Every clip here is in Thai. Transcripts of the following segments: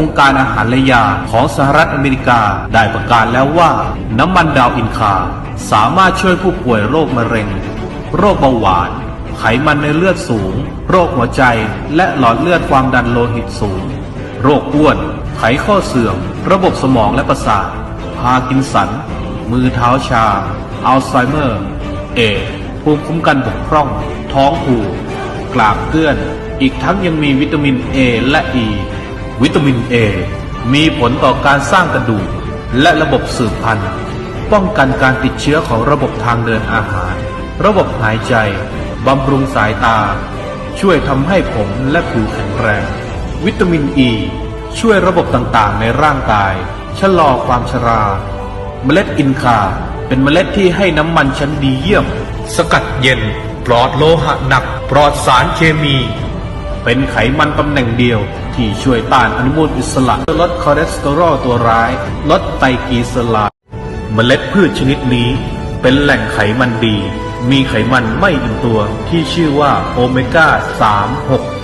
องค์การอาหารและยาของสหรัฐอเมริกาได้ประกาศแล้วว่า น้ำมันดาวอินคา สามารถช่วยผู้ป่วยโรคมะเร็ง โรคเบาหวาน ไขมันในเลือดสูง โรคหัวใจ และหลอดเลือดความดันโลหิตสูง โรคอ้วน ไขข้อเสื่อม ระบบสมองและประสาทพาร์กินสัน มือเท้าชา อัลไซเมอร์ เอดภูมิคุ้มกันบกพร่อง ท้องผูกกลากเกลื่อน อีกทั้งยังมีวิตามิน A และ E วิตามิน A มีผลต่อการสร้างกระดูก และระบบสืบพันธุ์ ป้องกันการติดเชื้อของระบบทางเดินอาหาร ระบบหายใจ บำรุงสายตา ช่วยทำให้ผมและผิวแข็งแรง วิตามิน E ช่วยระบบต่างๆ ในร่างกาย ชะลอความชรา เมล็ดอินคา เป็นเมล็ดที่ให้น้ำมันชั้นดีเยี่ยม สกัดเย็น ปลอดโลหะหนัก ปลอดสารเคมี เป็นไขมันตำแหน่งเดียว ที่ช่วยต้านอนุมูลอิสระลดคอเลสเตอรอลตัวร้าย ลดไตรกลีเซอไรด์เมล็ดพืชชนิดนี้ เป็นแหล่งไขมันดี มีไขมันไม่อิ่มตัวที่ชื่อว่าโอเมก้า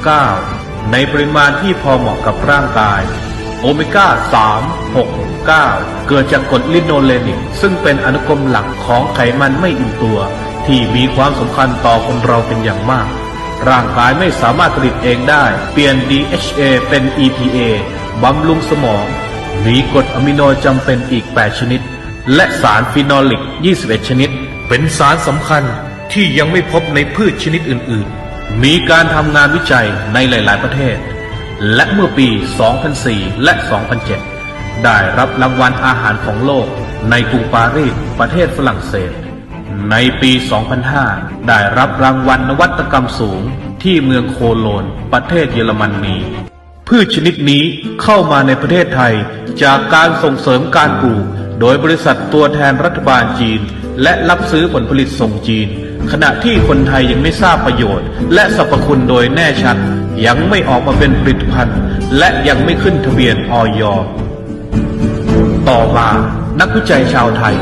369 ในปริมาณที่พอเหมาะกับร่างกายโอเมก้า 3 6 9 เกิดจากกรดลิโนเลนิกซึ่งเป็นอนุกรมหลักของไขมันไม่อิ่มตัว ที่มีความสำคัญต่อคนเราเป็นอย่างมาก ร่างกายไม่สามารถผลิตเองได้ เปลี่ยน DHA เป็น EPA บำรุงสมอง มีกรดอะมิโนจำเป็นอีก 8 ชนิด และสารฟีนอลิก 21 ชนิด เป็นสารสำคัญที่ยังไม่พบในพืชชนิดอื่น ๆ มีการทำงานวิจัยในหลาย ๆ ประเทศ และเมื่อปี 2004 และ 2007 ได้รับรางวัลอาหารของโลกในกรุงปารีสประเทศฝรั่งเศส ในปี 2005 ได้รับรางวัลนวัตกรรมสูงที่เมืองโคโลน ประเทศเยอรมนนีพืชชนิดนี้เข้ามาในประเทศไทย จากการส่งเสริมการปลูก โดยบริษัทตัวแทนรัฐบาลจีน และรับซื้อผลผลิตส่งจีน ขณะที่คนไทยยังไม่ทราบประโยชน์ และสรรพคุณโดยแน่ชัด ยังไม่ออกมาเป็นผลิตภัณฑ์ และยังไม่ขึ้นทะเบียนออยต่อมานักวิจัยชาวไทย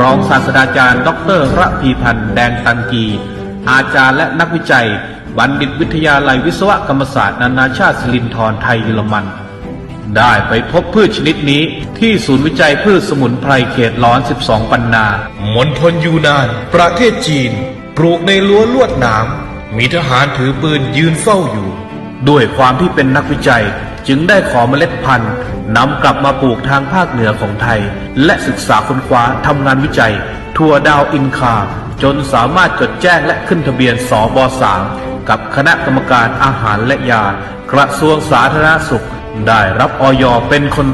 รองศาสตราจารย์ ดรระพีพันธ์แดงตันกี อาจารย์และนักวิจัย บัณฑิตวิทยาลัยวิศวกรรมศาสตร์นานาชาติสิรินธรไทยเยอรมัน ได้ไปพบพืชชนิดนี้ที่ศูนย์วิจัยพืชสมุนไพรเขตร้อน 12 ปันนามณฑลยูนาน ประเทศจีน ปลูกในรั้วลวดหนามมีทหารถือปืนยืนเฝ้าอยู่ ด้วยความที่เป็นนักวิจัย จึงได้ขอเมล็ดพันธุ์นำกลับมาปลูกทางภาคเหนือของไทย และศึกษาค้นคว้าทำงานวิจัย ทั่วดาวอินคา จนสามารถจดแจ้งและขึ้นทะเบียนสบสามกับคณะกรรมการอาหารและยา กระทรวงสาธารณสุข ได้รับออยเป็นคน